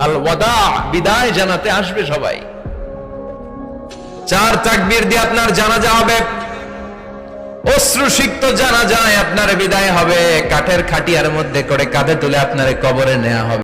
আল ওয়াদা, বিদায় জানাতে আসবে সবাই। চার তাকবীর দিয়ে আপনার জানাজা হবে। অশ্রুসিক্ত জানা যায় আপনার বিদায় হবে। কাঠের খাটিয়ার মধ্যে করে কাঁধে তুলে আপনার কবরে নেওয়া হবে।